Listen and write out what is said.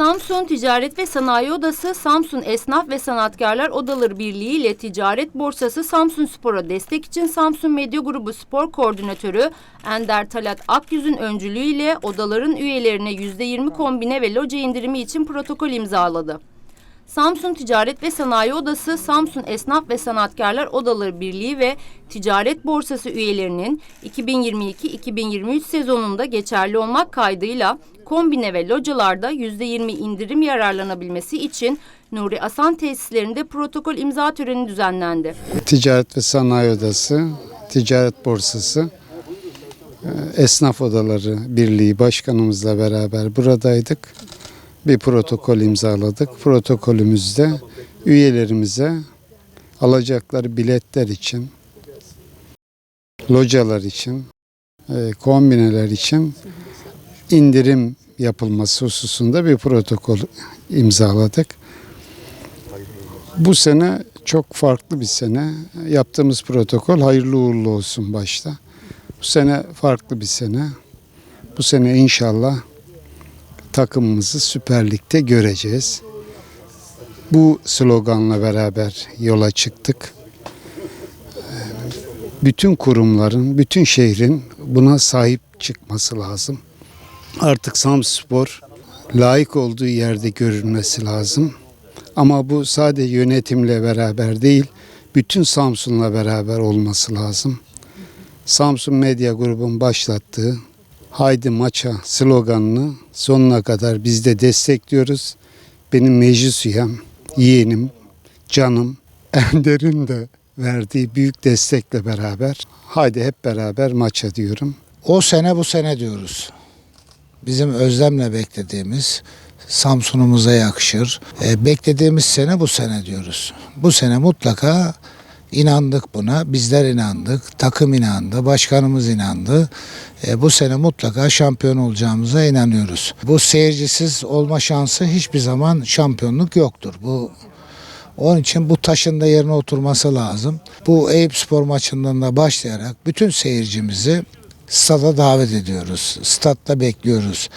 Samsun Ticaret ve Sanayi Odası, Samsun Esnaf ve Sanatkarlar Odaları Birliği ile Ticaret Borsası Samsun Spor'a destek için Samsun Medya Grubu Spor Koordinatörü Ender Talat Akyüz'ün öncülüğüyle odaların üyelerine %20 kombine ve loca indirimi için protokol imzaladı. Samsun Ticaret ve Sanayi Odası, Samsun Esnaf ve Sanatkarlar Odaları Birliği ve Ticaret Borsası üyelerinin 2022-2023 sezonunda geçerli olmak kaydıyla kombine ve localarda %20 indirim yararlanabilmesi için Nuri Asan tesislerinde protokol imza töreni düzenlendi. Ticaret ve Sanayi Odası, Ticaret Borsası, e, Esnaf Odaları Birliği Başkanımızla beraber buradaydık. Bir protokol imzaladık. Protokolümüzde üyelerimize alacakları biletler için, localar için, e, kombineler için indirim yapılması hususunda bir protokol imzaladık. Bu sene çok farklı bir sene. Yaptığımız protokol hayırlı uğurlu olsun başta. Bu sene farklı bir sene. Bu sene inşallah takımımızı Süper Lig'de göreceğiz. Bu sloganla beraber yola çıktık. Bütün kurumların, bütün şehrin buna sahip çıkması lazım. Artık Samspor layık olduğu yerde görülmesi lazım. Ama bu sadece yönetimle beraber değil, bütün Samsun'la beraber olması lazım. Samsun Medya Grubu'nun başlattığı Haydi Maça sloganını sonuna kadar biz de destekliyoruz. Benim meclis üyem, yeğenim, canım, Ender'in de verdiği büyük destekle beraber haydi hep beraber maça diyorum. O sene bu sene diyoruz. Bizim özlemle beklediğimiz Samsun'umuza yakışır. E, beklediğimiz sene bu sene diyoruz. Bu sene mutlaka inandık buna. Bizler inandık. Takım inandı. Başkanımız inandı. E, bu sene mutlaka şampiyon olacağımıza inanıyoruz. Bu seyircisiz olma şansı hiçbir zaman şampiyonluk yoktur. Bu onun için bu taşın da yerine oturması lazım. Bu Eyüp Spor maçından da başlayarak bütün seyircimizi stada davet ediyoruz. Statta bekliyoruz.